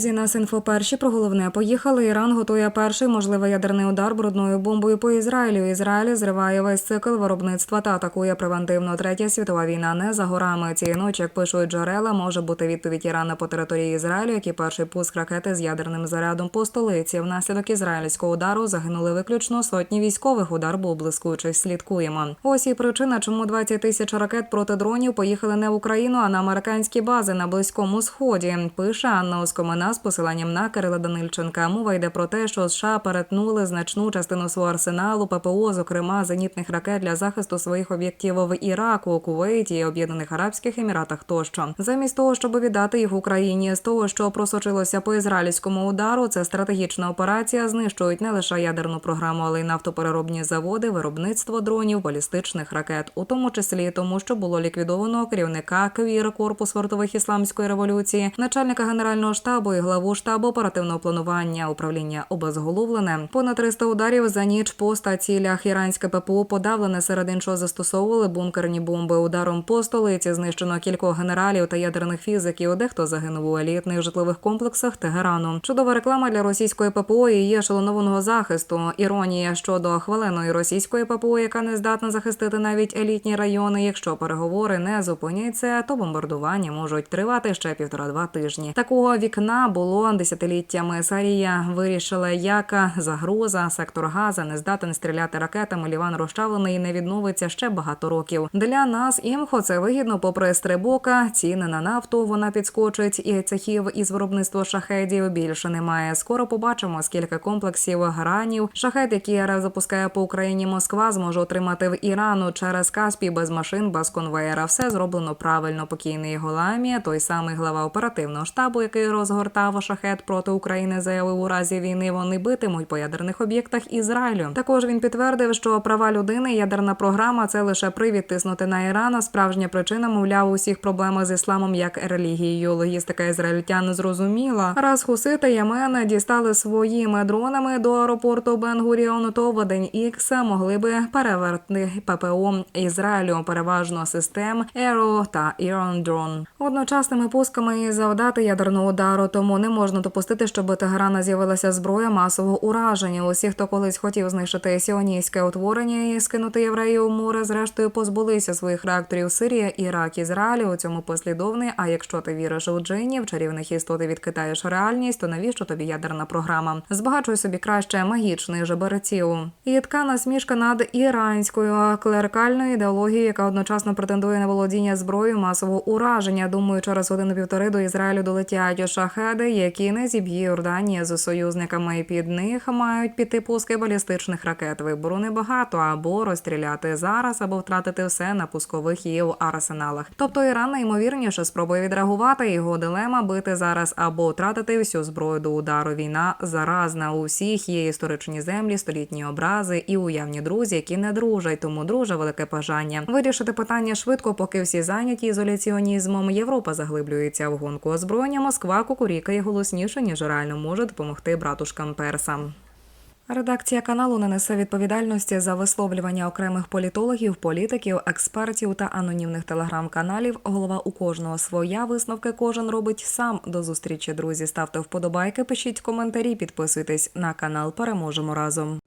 Друзі, нас інфо перші про головне поїхали. Іран готує перший можливий ядерний удар брудною бомбою по Ізраїлю. Ізраїль зриває весь цикл виробництва та атакує превентивно. Третя світова війна не за горами. Цієї ночі, як пишуть джерела, може бути відповідь Ірана по території Ізраїлю, як перший пуск ракети з ядерним зарядом по столиці. Внаслідок ізраїльського удару загинули виключно сотні військових. Удар був блискучий. Слідкуємо. Ось і причина, чому 20 тисяч ракет проти дронів поїхали не в Україну, а на американські бази на близькому сході. Пише Анна Оскомина з посиланням на Кирила Данильченка. Мова йде про те, що США перетнули значну частину свого арсеналу ППО, зокрема зенітних ракет для захисту своїх об'єктів в Іраку, Кувейті Об'єднаних Арабських Еміратах. Тощо, замість того, щоб віддати їх Україні, з того, що просочилося по ізраїльському удару, це стратегічна операція. Знищують не лише ядерну програму, але й нафтопереробні заводи, виробництво дронів, балістичних ракет, у тому числі тому, що було ліквідовано керівника КВІР корпус вартових ісламської революції, начальника генерального штабу главу штабу оперативного планування управління обезголовлене. Понад 300 ударів за ніч по ста іранське ППО подавлене серед іншого застосовували бункерні бомби. Ударом по столиці знищено кількох генералів та ядерних фізиків. Дехто загинув у елітних житлових комплексах Тегерану. Чудова реклама для російської ППО і її ешелонованого захисту. Іронія щодо хваленої російської ППО, яка не здатна захистити навіть елітні райони. Якщо переговори не зупиняться, то бомбардування можуть тривати ще півтора-два тижні. Такого вікна було десятиліттями. Сарія вирішила, яка загроза сектор Газа не здатен стріляти ракетами. Ліван розчавлений і не відновиться ще багато років. Для нас імхо це вигідно, попри стрибока, ціни на нафту вона підскочить, і цехів із виробництва шахедів більше немає. Скоро побачимо, скільки комплексів гранів шахет, які РФ запускає по Україні. Москва зможе отримати в Ірану через Каспій без машин, без конвеєра. Все зроблено правильно. Покійний Голамі, той самий глава оперативного штабу, який розгортав шахет проти України, заявив у разі війни. Вони битимуть по ядерних об'єктах Ізраїлю. Також він підтвердив, що права людини, ядерна програма це лише привід тиснути на Іран. а Справжня причина, мовляв, усіх проблем з ісламом як релігією. Логістика ізраїльтян зрозуміла. Раз хусити Ємен дістали своїми дронами до аеропорту Бен-Гуріон, то в день Ікс могли би переверти ППО Ізраїлю, переважно систем Aero та Drone. Одночасними пусками завдати ядерного удару, тому не можна допустити, щоб Тегерана з'явилася зброя масового ураження. Усі, хто колись хотів знищити сіонійське утворення і скинути євреїв у море, зрештою позбулися своїх реакторів Сирія, Ірак, Ізраїль. У цьому послідовний. А якщо ти віриш у джинів, чарівних істот і відкидаєш реальність, то навіщо тобі ядерна програма? Збагачуй собі краще магічний жеберців. Така насмішка над іранською клерикальною ідеологією, яка одночасно претендує на володіння зброєю масового ураження. Думаю, через годину-півтори до Ізраїлю долетять шахеди, які не зіб'є Йорданія з союзниками. І під них мають піти пуски балістичних ракет. Вибору небагато або розстріляти зараз, або втратити все на пускових і в арсеналах. Тобто Іран найімовірніше спробує відреагувати його дилема бити зараз або втратити всю зброю до удару. Війна заразна. У всіх є історичні землі, столітні образи і уявні друзі, які не дружать. Тому друже велике бажання вирішити питання швидко, поки всі зайняті ізоляціонізмом. Європа заглиблюється в гонку озброєння. Москва кукурікає голосніше ніж реально може допомогти братушкам персам. Редакція каналу не несе відповідальності за висловлювання окремих політологів, політиків, експертів та анонімних телеграм-каналів. Голова у кожного своя висновки кожен робить сам. До зустрічі, друзі. Ставте вподобайки, пишіть коментарі, підписуйтесь на канал. Переможемо разом.